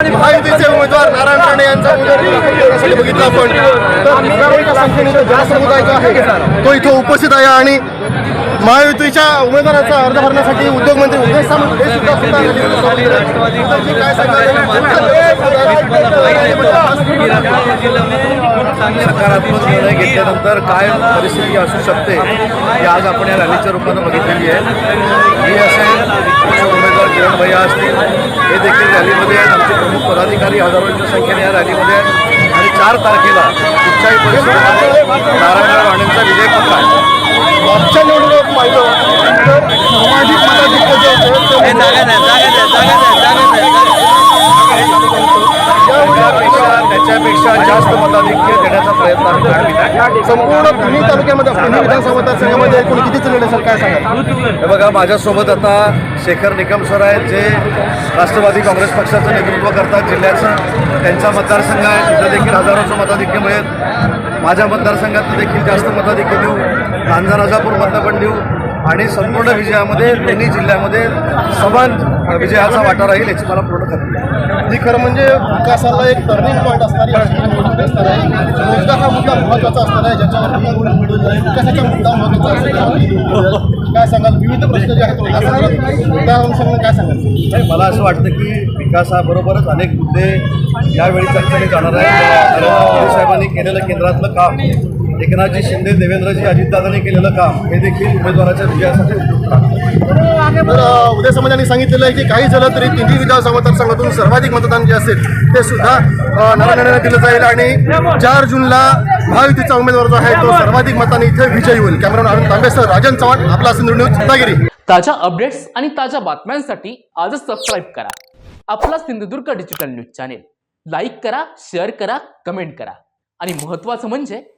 महायुतीचे उमेदवार नारायण राणे यांचा उमेदवार बघितला बघितलं आपण? तर संख्येने जो जो आहे तो इथं उपस्थित आहे आणि महायुतीच्या उमेदवाराचा अर्ज भरण्यासाठी उद्योगमंत्री उदय सामंत हे सुद्धा सुद्धा काय सकारात्मक निर्णय घेतल्यानंतर काय परिस्थिती असू शकते ही आज आपण या रॅलीच्या रूपानं बघितलेली आहे. असेल किरण भैया असतील हे देखील रॅलीमध्ये आहेत. आमचे प्रमुख पदाधिकारी हजारोंच्या संख्येने या रॅलीमध्ये आहेत. आणि चार तारखेला कुठच्याही परिसरामध्ये नारायणराव राणेंचा विजय पक्का आहे. मागच्या निवडणुकीत पाहिलं तर सामाजिक मताधिक्य जे होतं ते त्यापेक्षा त्याच्यापेक्षा जास्त मताधिक्य देण्याचा प्रयत्न. संपूर्ण पुणे तालुक्यामध्ये पुणे विधानसभा मतदारसंघामध्ये एकूण किती चालले असेल काय सांगा हे बघा माझ्यासोबत आता शेखर निकम सर आहेत जे राष्ट्रवादी काँग्रेस पक्षाचं नेतृत्व करतात जिल्ह्याचं. त्यांचा मतदारसंघ आहे. तिथं देखील हजारोचं मताधिक्य मिळेल. माझ्या मतदारसंघात देखील जास्त मताधिक्य देऊ. रांजा राजापूरमधनं पण देऊ. आणि संपूर्ण विजयामध्ये दोन्ही जिल्ह्यामध्ये समान विजयाचा वाटा राहील याची मला पूर्ण खात्री आहे. जी खरं म्हणजे विकासाला एक टर्निंग पॉईंट असणारी आहे. रोजगार हा मुद्दा महत्त्वाचा असणार आहे ज्याच्यावर विकासाचा मुद्दा महत्त्वाचा असणार काय सांगाल? विविध प्रश्न जे आहेत त्या अनुषंगाने काय सांगाल? नाही मला असं वाटतं की विकासाबरोबरच अनेक मुद्दे यावेळी चर्चेने जाणार आहेत साहेबांनी केलेलं केंद्रातलं काम एकनाथजी शिंदे देवेंद्रजी अजितदादांनी केलेलं काम हे देखील उमेदवाराच्या विजयासाठी उपयुक्त तर उदय समाजाने सांगितलेलं आहे की काही झालं तरी तिन्ही विधानसभा मतदारसंघातून सर्वाधिक मतदान जे असेल ते सुद्धा अ, नारायणांना दिलं जाईल आणि चार जूनला महायुतीचा उमेदवार जो आहे तो सर्वाधिक मताने इथे विजयी होईल. कॅमेरा अरुण तांबेसर राजन चव्हाण आपला सिंधू न्यूज रत्नागिरी. ताज्या अपडेट्स आणि ताज्या बातम्यांसाठी आजच सबस्क्राईब करा. आपला Sindhudurg digital news channel. Like करा शेअर करा कमेंट करा. आणि महत्त्वाचं म्हणजे